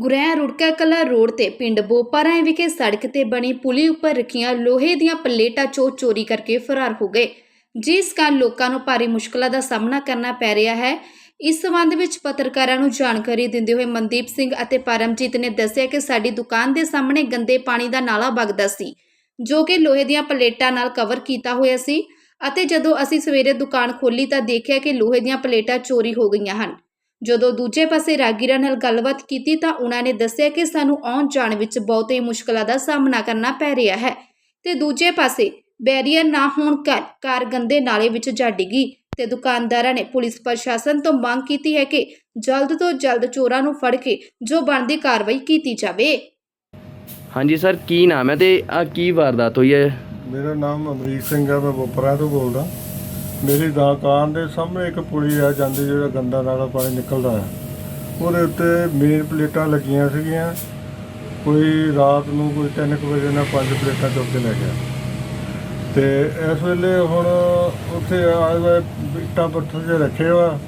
ਗੁਰੈਆ ਰੁੜਕਾ ਕਲਾ ਰੋਡ ਤੇ ਪਿੰਡ ਬੋਪਾਰਾਂ ਵਿਖੇ ਸੜਕ ਤੇ ਬਣੀ ਪੁਲੀ ਉੱਪਰ ਰੱਖੀਆਂ ਲੋਹੇ ਦੀਆਂ ਪਲੇਟਾਂ ਚੋ ਚੋਰੀ ਕਰਕੇ ਫਰਾਰ ਹੋ ਗਏ। ਜਿਸ ਕਾਰਨ ਲੋਕਾਂ ਨੂੰ ਭਾਰੀ ਮੁਸ਼ਕਲਾਂ ਦਾ ਸਾਹਮਣਾ ਕਰਨਾ ਪੈ ਰਿਹਾ ਹੈ। ਇਸ ਸੰਬੰਧ ਵਿੱਚ ਪੱਤਰਕਾਰਾਂ ਨੂੰ ਜਾਣਕਾਰੀ ਦਿੰਦੇ ਹੋਏ ਮਨਦੀਪ ਸਿੰਘ ਅਤੇ ਪਰਮਜੀਤ ਨੇ ਦੱਸਿਆ ਕਿ ਸਾਡੀ ਦੁਕਾਨ ਦੇ ਸਾਹਮਣੇ ਗੰਦੇ ਪਾਣੀ ਦਾ ਨਾਲਾ ਵਗਦਾ ਸੀ, ਜੋ ਕਿ ਲੋਹੇ ਦੀਆਂ ਪਲੇਟਾਂ ਨਾਲ ਕਵਰ ਕੀਤਾ ਹੋਇਆ ਸੀ ਅਤੇ ਜਦੋਂ ਅਸੀਂ ਸਵੇਰੇ ਦੁਕਾਨ ਖੋਲੀ ਤਾਂ ਦੇਖਿਆ ਕਿ ਲੋਹੇ ਦੀਆਂ ਪਲੇਟਾਂ ਚੋਰੀ ਹੋ ਗਈਆਂ ਹਨ। ਜਦੋਂ ਦੂਜੇ ਪਾਸੇ ਰਾਗੀਰਾਂ ਨਾਲ ਗੱਲਬਾਤ ਕੀਤੀ ਤਾਂ ਉਹਨਾਂ ਨੇ ਦੱਸਿਆ ਕਿ ਸਾਨੂੰ ਆਉਣ ਜਾਣ ਵਿੱਚ ਬਹੁਤ ਹੀ ਮੁਸ਼ਕਲਾਂ ਦਾ ਸਾਹਮਣਾ ਕਰਨਾ ਪੈ ਰਿਹਾ ਹੈ ਤੇ ਦੂਜੇ ਪਾਸੇ ਬੈਰੀਅਰ ਨਾ ਹੋਣ ਕਾਰਨ ਕਾਰ ਗੰਦੇ ਨਾਲੇ ਵਿੱਚ ਜਾ ਡਿੱਗੀ ਤੇ ਦੁਕਾਨਦਾਰਾਂ ਨੇ ਪੁਲਿਸ ਪ੍ਰਸ਼ਾਸਨ ਤੋਂ ਮੰਗ ਕੀਤੀ ਹੈ ਕਿ ਜਲਦ ਤੋਂ ਜਲਦ ਚੋਰਾਂ ਨੂੰ ਫੜ ਕੇ ਜੋ ਬਣਦੀ ਕਾਰਵਾਈ ਕੀਤੀ ਜਾਵੇ। ਹਾਂਜੀ ਸਰ ਕੀ ਨਾਮ ਹੈ ਤੇ ਆ ਕੀ ਵਾਰਦਾਤ ਹੋਈ ਹੈ? ਮੇਰਾ ਨਾਮ ਅਮਰੀਕ ਸਿੰਘ ਹੈ ਮੈਂ ਬੋਪਰਾ ਤੋਂ ਬੋਲਦਾ। ਮੇਰੀ ਦੁਕਾਨ ਦੇ ਸਾਹਮਣੇ ਇੱਕ ਪੁਲੀ ਆ ਜਾਂਦੀ ਜਿਹੜਾ ਗੰਦਾ ਨਾਲਾ ਪਾਣੀ ਨਿਕਲਦਾ ਹੈ ਉਹਦੇ ਉੱਤੇ ਮੇਨ ਪਲੇਟਾਂ ਲੱਗੀਆਂ ਸੀਗੀਆਂ। ਕੋਈ ਰਾਤ ਨੂੰ ਕੋਈ 3 ਵਜੇ ਨਾਲ ਪੰਜ ਪਲੇਟਾਂ ਚੁੱਕ ਕੇ ਲੈ ਗਿਆ। ਤੇ ਇਸ ਵੇਲੇ ਹੁਣ ਉੱਥੇ ਆਏ ਹੋਏ ਇੱਟਾਂ ਪੱਥਰ ਜੇ ਰੱਖੇ ਹੋਆ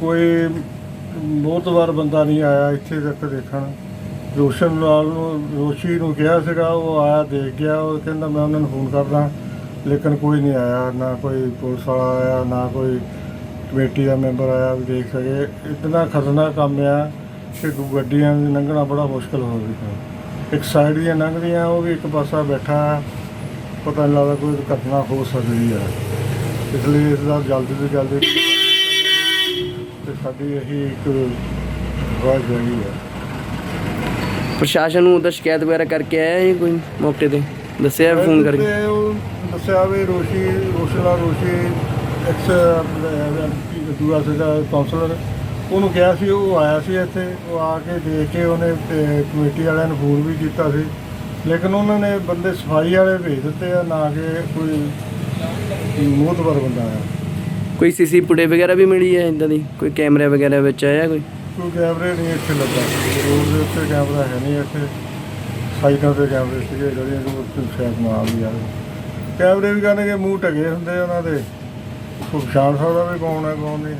ਕੋਈ ਬਹੁਤ ਵਾਰ ਬੰਦਾ ਨਹੀਂ ਆਇਆ ਇੱਥੇ ਤੱਕ ਦੇਖਣ। ਰੋਸ਼ਨ ਲਾਲ ਨੂੰ, ਰੋਸ਼ੀ ਨੂੰ ਕਿਹਾ ਸੀਗਾ, ਉਹ ਆਇਆ ਦੇਖ ਗਿਆ। ਉਹ ਕਹਿੰਦਾ, ਮੈਂ ਉਹਨਾਂ ਨੂੰ ਫੋਨ ਕਰਦਾ। ਲੇਕਿਨ ਕੋਈ ਨਹੀਂ ਆਇਆ, ਨਾ ਕੋਈ ਪੁਲਿਸ ਵਾਲਾ ਆਇਆ, ਨਾ ਕੋਈ ਕਮੇਟੀ ਦਾ ਮੈਂਬਰ ਆਇਆ ਵੀ ਦੇਖ ਸਕੇ। ਇਤਨਾ ਖਤਰਨਾਕ ਕੰਮ ਆ ਕਿ ਗੱਡੀਆਂ ਦੀ ਲੰਘਣਾ ਬੜਾ ਮੁਸ਼ਕਲ ਹੋ ਰਿਹਾ ਇੱਕ ਸਾਈਡ ਦੀਆਂ ਲੰਘਦੀਆਂ, ਉਹ ਵੀ ਇੱਕ ਪਾਸਾ ਬੈਠਾ ਹੈ। ਪਤਾ ਨਹੀਂ ਲੱਗਦਾ ਕੋਈ ਘਟਨਾ ਹੋ ਸਕਦੀ ਹੈ ਇਸ ਲਈ ਇਸ ਦਾ ਜਲਦੀ ਤੋਂ ਜਲਦੀ ਤੇ ਸਾਡੀ ਇਹੀ ਇੱਕ ਆਵਾਜ਼ ਹੈਗੀ ਹੈ ਪ੍ਰਸ਼ਾਸਨ ਨੂੰ ਉਹਦਾ ਸ਼ਿਕਾਇਤ ਵਗੈਰਾ ਕਰਕੇ ਆਇਆ ਜੀ ਕੋਈ ਮੌਕੇ ਤੇ? ਦੱਸਿਆ ਫੋਨ ਕਰਕੇ? ਤੇ ਉਹ ਦੱਸਿਆ ਵੀ ਰੋਸ਼ੀ ਰੋਸ਼ਲਾ ਰੋਸ਼ੀ ਐਕਸ ਦੂਆ ਸੀਗਾ ਕਾਉਂਸਲਰ ਉਹਨੂੰ ਕਿਹਾ ਸੀ ਉਹ ਆਇਆ ਸੀ ਇੱਥੇ। ਉਹ ਆ ਕੇ ਦੇਖ ਕੇ ਉਹਨੇ ਤੇ ਕਮੇਟੀ ਵਾਲਿਆਂ ਨੂੰ ਫੋਨ ਵੀ ਕੀਤਾ ਸੀ। ਲੇਕਿਨ ਉਹਨਾਂ ਨੇ ਬੰਦੇ ਸਫ਼ਾਈ ਵਾਲੇ ਭੇਜ ਦਿੱਤੇ ਆ ਨਾ ਕਿ ਕੋਈ ਮੋਤਬਰ ਬੰਦਾ ਆ ਕੋਈ ਸੀਸੀ ਫੁਟੇਜ ਵਗੈਰਾ ਵੀ ਮਿਲੀ ਹੈ ਇਦਾਂ ਦੀ? ਕੋਈ ਕੈਮਰੇ ਵਗੈਰਾ ਵਿੱਚ ਆਇਆ ਕੋਈ? ਕੋਈ ਕੈਮਰੇ ਨਹੀਂ ਇੱਥੇ ਲੱਗਾ। ਰੋਡ ਦੇ ਉੱਤੇ ਕੈਮਰਾ ਹੈ ਨਹੀਂ ਇੱਥੇ। ਸਾਈਡਾਂ ਤੇ ਕੈਮਰੇ ਸੀਗੇ ਦੇ ਉੱਤੇ ਸ਼ਾਇਦ ਨਾ ਵੀ ਆਵੇ ਕੈਮਰੇ ਵੀ ਕਹਿੰਦੇ ਕਿ ਮੂੰਹ ਢਗੇ ਹੁੰਦੇ ਉਹਨਾਂ ਦੇ। ਪਛਾਣ ਸਕਦਾ ਵੀ ਕੌਣ ਹੈ ਕੌਣ ਨਹੀਂ।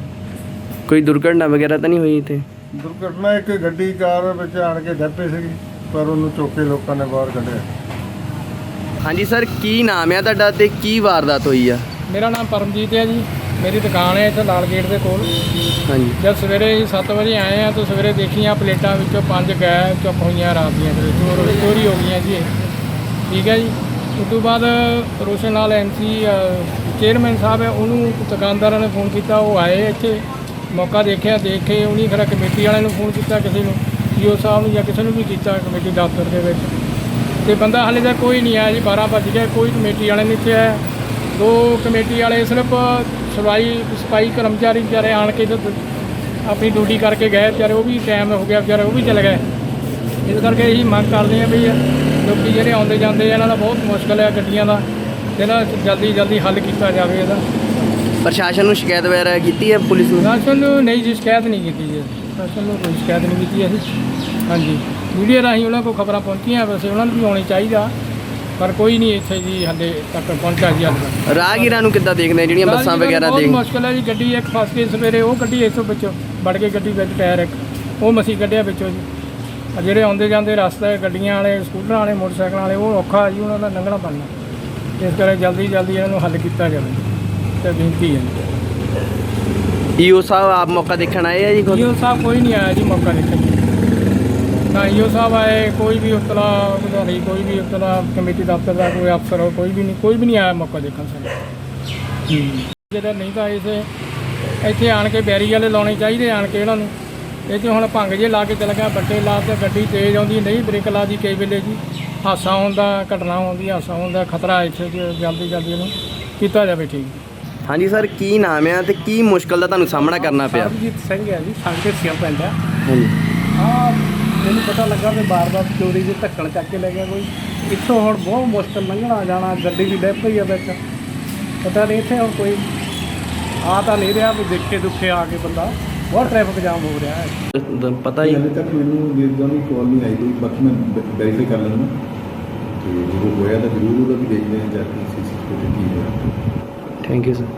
ਕੋਈ ਦੁਰਘਟਨਾ ਵਗੈਰਾ ਤਾਂ ਨਹੀਂ ਹੋਈ ਇੱਥੇ? ਦੁਰਘਟਨਾ ਇੱਕ ਗੱਡੀ ਕਾਰ ਵਿੱਚ ਆਣ ਕੇ ਡੱਪੇ ਸੀਗੀ ਪਰ ਉਹਨੂੰ ਚੁੱਕ ਲੋਕਾਂ ਨੇ ਬਾਹਰ ਕੱਢਿਆ। ਹਾਂਜੀ ਸਰ ਕੀ ਨਾਮ ਹੈ ਤੁਹਾਡਾ ਤੇ ਕੀ ਵਾਰਦਾਤ ਹੋਈ ਆ? ਮੇਰਾ ਨਾਮ ਪਰਮਜੀਤ ਹੈ ਜੀ। ਮੇਰੀ ਦੁਕਾਨ ਹੈ ਇੱਥੇ ਲਾਲ ਗੇਟ ਦੇ ਕੋਲ। ਹਾਂਜੀ। ਜਦ ਸਵੇਰੇ 7 ਵਜੇ ਆਏ ਆ ਤਾਂ ਸਵੇਰੇ ਦੇਖੀਆਂ ਪਲੇਟਾਂ ਵਿੱਚੋਂ ਪੰਜ ਗਏ ਚੁੱਕ ਹੋਈਆਂ ਰਾਤ ਦੀਆਂ ਤੇ ਚੋਰ ਚੋਰੀ ਹੋ ਗਈਆਂ ਜੀ। ਠੀਕ ਹੈ ਜੀ। ਉਸ ਤੋਂ ਬਾਅਦ ਰੋਸ਼ਨ ਲਾਲ ਐਮਸੀ ਚੇਅਰਮੈਨ ਸਾਹਿਬ ਹੈ ਉਹਨੂੰ ਦੁਕਾਨਦਾਰਾਂ ਨੇ ਫੋਨ ਕੀਤਾ ਉਹ ਆਏ ਇੱਥੇ। ਮੌਕਾ ਦੇਖਿਆ ਦੇਖ ਕੇ ਉਹਨੀ ਖਰਾ ਕਮੇਟੀ ਵਾਲਿਆਂ ਨੂੰ ਫੋਨ ਕੀਤਾ ਕਿਸੇ ਨੂੰ ਈਓ ਸਾਹਿਬ ਨੂੰ ਜਾਂ ਕਿਸੇ ਨੂੰ ਵੀ ਕੀਤਾ ਕਮੇਟੀ ਦਫ਼ਤਰ ਦੇ ਵਿੱਚ। ਤੇ ਬੰਦਾ ਹਾਲੇ ਤੱਕ ਕੋਈ ਨਹੀਂ ਆਇਆ ਜੀ 12 ਵੱਜ ਗਏ ਕੋਈ ਕਮੇਟੀ ਵਾਲੇ ਨਹੀਂ ਇੱਥੇ ਆਇਆ ਦੋ ਕਮੇਟੀ ਵਾਲੇ ਸਿਰਫ ਸਫ਼ਾਈ ਸਫ਼ਾਈ ਕਰਮਚਾਰੀ ਵਿਚਾਰੇ ਆਣ ਕੇ ਤੇ ਆਪਣੀ ਡਿਊਟੀ ਕਰਕੇ ਗਏ ਵਿਚਾਰੇ ਉਹ ਵੀ ਟਾਈਮ ਹੋ ਗਿਆ ਵਿਚਾਰੇ ਉਹ ਵੀ ਚਲੇ ਗਏ। ਇਸ ਕਰਕੇ ਇਹੀ ਮੰਗ ਕਰਦੇ ਆ ਵੀ ਲੋਕੀ ਜਿਹੜੇ ਆਉਂਦੇ ਜਾਂਦੇ ਆ ਇਹਨਾਂ ਦਾ ਬਹੁਤ ਮੁਸ਼ਕਲ ਹੈ ਗੱਡੀਆਂ ਦਾ ਤੇ ਇਹਦਾ ਜਲਦੀ ਜਲਦੀ ਹੱਲ ਕੀਤਾ ਜਾਵੇ ਇਹਦਾ। ਪ੍ਰਸ਼ਾਸਨ ਨੂੰ ਸ਼ਿਕਾਇਤ ਵਗੈਰਾ ਕੀਤੀ ਹੈ ਪੁਲਿਸ ਨੂੰ? ਰਾਸ਼ਨ ਨੂੰ ਨਹੀਂ ਜੀ ਸ਼ਿਕਾਇਤ ਨਹੀਂ ਕੀਤੀ ਜੀ। ਰਾਸ਼ਨ ਨੂੰ ਕੋਈ ਸ਼ਿਕਾਇਤ ਨਹੀਂ ਕੀਤੀ ਅਸੀਂ। ਹਾਂਜੀ। ਮੀਡੀਆ ਰਾਹੀਂ ਉਹਨਾਂ ਕੋਲ ਖਬਰਾਂ ਪਹੁੰਚੀਆਂ ਵੈਸੇ ਉਹਨਾਂ ਨੂੰ ਵੀ ਆਉਣੀ ਚਾਹੀਦਾ। ਪਰ ਕੋਈ ਨਹੀਂ ਇੱਥੇ ਜੀ ਹਾਲੇ ਤੱਕ ਪਹੁੰਚਿਆ ਜੀ ਹਾਲੇ ਤੱਕ। ਰਾਹਗੀਰਾਂ ਨੂੰ ਕਿੱਦਾਂ ਦੇਖਦੇ ਆ? ਜਿਹੜੀਆਂ ਬੱਸਾਂ ਰਾਹਗੀਰਾਂ ਨੂੰ ਵਗੈਰਾ ਬਹੁਤ ਦੇਖ ਮੁਸ਼ਕਲ ਹੈ ਜੀ ਗੱਡੀ ਇੱਕ ਫਸ ਕੇ ਸਵੇਰੇ ਉਹ ਗੱਡੀ ਇਸੋਂ ਵਿੱਚੋਂ ਵੜ ਕੇ ਗੱਡੀ ਵਿੱਚ ਟਾਇਰ ਇੱਕ ਉਹ ਮਸੀਂ ਕੱਢਿਆ ਵਿੱਚੋਂ ਜੀ। ਆ ਜਿਹੜੇ ਆਉਂਦੇ ਜਾਂਦੇ ਰਸਤੇ ਗੱਡੀਆਂ ਵਾਲੇ ਸਕੂਟਰਾਂ ਵਾਲੇ ਮੋਟਰਸਾਈਕਲਾਂ ਵਾਲੇ ਉਹ ਔਖਾ ਜੀ ਉਹਨਾਂ ਦਾ ਲੰਘਣਾ ਪੈਣਾ। ਇਸ ਕਰਕੇ ਜਲਦੀ ਜਲਦੀ ਇਹਨਾਂ ਨੂੰ ਹੱਲ ਕੀਤਾ ਜਾਵੇ। ਤੇ ਬੇਨਤੀ ਹੈ ਈਓ ਸਾਹਿਬ ਆਪ ਮੌਕਾ ਦੇਖਣ ਆਏ ਆ ਜੀ ਖੁਦ? ਈਓ ਸਾਹਿਬ ਕੋਈ ਨਹੀਂ ਆਇਆ ਜੀ ਮੌਕਾ ਦੇਖਣ। ਨੂੰ। ਈਓ ਸਾਹਿਬ ਆਏ ਕੋਈ ਵੀ ਉਤਲਾ ਨਹੀਂ ਕੋਈ ਵੀ ਉਤਲਾ ਕਮੇਟੀ ਦਫ਼ਤਰ ਦਾ ਕੋਈ ਅਫਸਰ ਹੋ ਕੋਈ ਵੀ ਨਹੀਂ ਕੋਈ ਵੀ ਨਹੀਂ ਆਇਆ ਮੌਕਾ ਦੇਖਣ ਸਾਨੂੰ। ਜਿਹੜਾ ਨਹੀਂ ਤਾਂ ਇਸੇ ਇੱਥੇ ਆਣ ਕੇ ਬੈਰੀ ਵਾਲੇ ਲਾਉਣੇ ਚਾਹੀਦੇ ਆਣ ਕੇ ਇਹਨਾਂ ਨੂੰ। ਇਹ 'ਚ ਹੁਣ ਭੰਗ ਜੇ ਲਾ ਕੇ ਚਲ ਗਿਆ ਬੱਟੇ ਲਾ ਕੇ ਗੱਡੀ ਤੇਜ਼ ਆਉਂਦੀ ਨਹੀਂ ਬ੍ਰੇਕ ਲਾ ਦੀ ਕਈ ਵੇਲੇ ਜੀ। ਹਾਸਾ ਹੁੰਦਾ ਘਟਨਾ ਹੁੰਦੀ ਹਾਸਾ ਹੁੰਦਾ ਖਤਰਾ ਇੱਥੇ ਜੀ ਜਲਦੀ ਜਲਦੀ ਇਹਨੂੰ ਕੀਤਾ ਜਾਵੇ ਠੀਕ। ਹਾਂਜੀ ਸਰ ਕੀ ਨਾਮ ਹੈ ਤੇ ਕੀ ਮੁਸ਼ਕਲ ਦਾ ਤੁਹਾਨੂੰ ਸਾਹਮਣਾ ਕਰਨਾ ਪਿਆ? ਸਰਬਜੀਤ ਸਿੰਘ ਹੈ ਜੀ ਸੰਗੇ ਸਿਆ ਪਿੰਡ ਹੈ ਹਾਂਜੀ। ਹਾਂ ਮੈਨੂੰ ਪਤਾ ਲੱਗਾ ਵੀ ਬਾਰ-ਬਾਰ ਚੋਰੀ ਦੇ ਧੱਕਣ ਚੱਕ ਕੇ ਲੈ ਗਿਆ ਕੋਈ। ਇੱਥੋਂ ਹੁਣ ਬਹੁਤ ਮੁਸ਼ਕਲ ਲੰਘਣਾ ਜਾਣਾ ਗੱਡੀ ਵੀ ਡੱਪ ਪਈ ਆ ਵਿੱਚ। ਪਤਾ ਨਹੀਂ ਇੱਥੇ ਹੁਣ ਕੋਈ ਆ ਤਾਂ ਨਹੀਂ ਰਿਹਾ ਵੀ ਦੇਖੇ ਦੁੱਖੇ ਆ ਕੇ ਬੰਦਾ। ਬਹੁਤ ਟ੍ਰੈਫਿਕ ਜਾਮ ਹੋ ਰਿਹਾ ਹੈ। ਪਤਾ ਹੀ ਹਾਲੇ ਤੱਕ ਮੈਨੂੰ ਵੀਰਗਾਂ ਦੀ ਕਾਲ ਨਹੀਂ ਆਈ ਕੋਈ। ਬਾਕੀ ਮੈਂ ਵੈਰੀਫਾਈ ਕਰ ਲੈਣਾ ਤੇ ਜਦੋਂ ਹੋਇਆ ਤਾਂ ਜ਼ਰੂਰ ਉਹਦਾ ਵੀ ਦੇਖਦੇ ਹਾਂ ਜਾ ਕੇ ਸੀਸੀਟੀਵੀ ਕੀ ਹੋਇਆ। Thank you sir